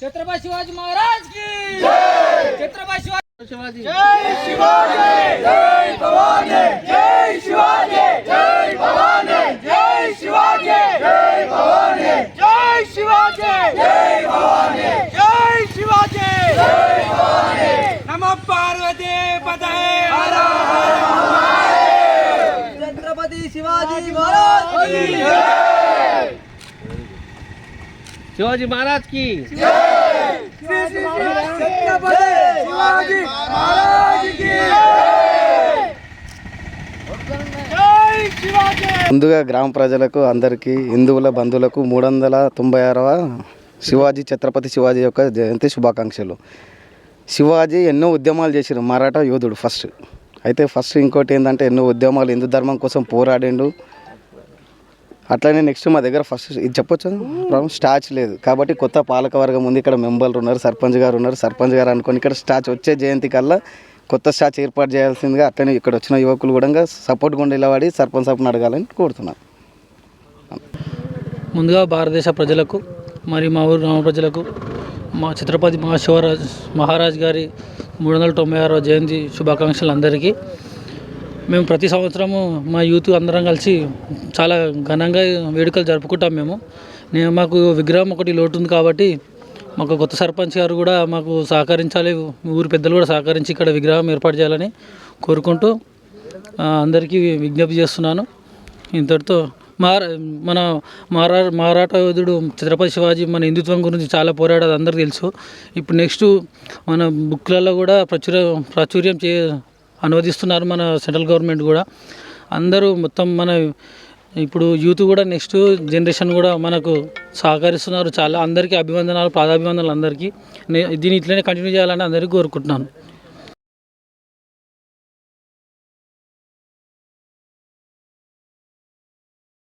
छत्रपती शिवाजी महाराज की छत्रपती शिवाजी शिवाजी जय शिवाजी! जय भवानी! जय शिवाजी! जय भवानी! जय शिवाजी! जय भवानी! जय शिवाजी! जय भवानी! जय शिवाजी! जय भवानी! नमः पार्वती पदे हर हर छत्रपती शिवाजी महाराज की जय। शिवाजी महाराज की जय ముందుగా గ్రామ ప్రజలకు అందరికీ హిందువుల బంధువులకు మూడు వందల తొంభై ఆరవ శివాజీ ఛత్రపతి శివాజీ యొక్క జయంతి శుభాకాంక్షలు. శివాజీ ఎన్నో ఉద్యమాలు చేసిరు మరాఠా యోధుడు ఫస్ట్. అయితే ఫస్ట్ ఇంకోటి ఏంటంటే ఎన్నో ఉద్యమాలు హిందూ ధర్మం కోసం పోరాడిండు. అట్లనే నెక్స్ట్ మా దగ్గర ఫస్ట్ ఇది చెప్పొచ్చు? ప్రాబ్లం స్టాచ్ లేదు. కాబట్టి కొత్త పాలక వర్గం ఉంది. ఇక్కడ మెంబర్లు ఉన్నారు సర్పంచ్ గారు ఉన్నారు. సర్పంచ్ గారు అనుకుని ఇక్కడ స్టాచ్ వచ్చే జయంతి కల్లా కొత్త స్టాచ్ ఏర్పాటు చేయాల్సిందిగా అట్లనే ఇక్కడ వచ్చిన యువకులు కూడా సపోర్ట్గా నిలబడి సర్పంచ్ సభను అడగాలని కోరుతున్నాను ముందుగా భారతదేశ ప్రజలకు మరియు మా ఊరు గ్రామ ప్రజలకు మా ఛత్రపతి మహాశివరాజ్ మహారాజ్ గారి మూడు వందల తొంభై ఆరో జయంతి శుభాకాంక్షలు అందరికీ. మేము ప్రతి సంవత్సరము మా యూత్ అందరం కలిసి చాలా ఘనంగా వేడుకలు జరుపుకుంటాం మేము. నేను మాకు విగ్రహం ఒకటి లోటు ఉంది కాబట్టి మాకు కొత్త సర్పంచ్ గారు కూడా మాకు సహకరించాలి. ఊరు పెద్దలు కూడా సహకరించి ఇక్కడ విగ్రహం ఏర్పాటు చేయాలని కోరుకుంటూ అందరికీ విజ్ఞప్తి చేస్తున్నాను. ఇంతటితో మహారా మన మారా మరాఠా యోధుడు ఛత్రపతి శివాజీ మన హిందుత్వం గురించి చాలా పోరాడేది అందరికీ తెలుసు. ఇప్పుడు నెక్స్ట్ మన బుక్లలో కూడా ప్రచుర ప్రాచుర్యం చే అనువదిస్తున్నారు మన సెంట్రల్ గవర్నమెంట్ కూడా. అందరూ మొత్తం మన ఇప్పుడు యూత్ కూడా నెక్స్ట్ జనరేషన్ కూడా మనకు సహకరిస్తున్నారు. చాలా అందరికీ అభివందనాలు పాదాభివందనాలు అందరికీ. నే- ఇట్లనే కంటిన్యూ చేయాలని అందరికీ కోరుకుంటున్నాను.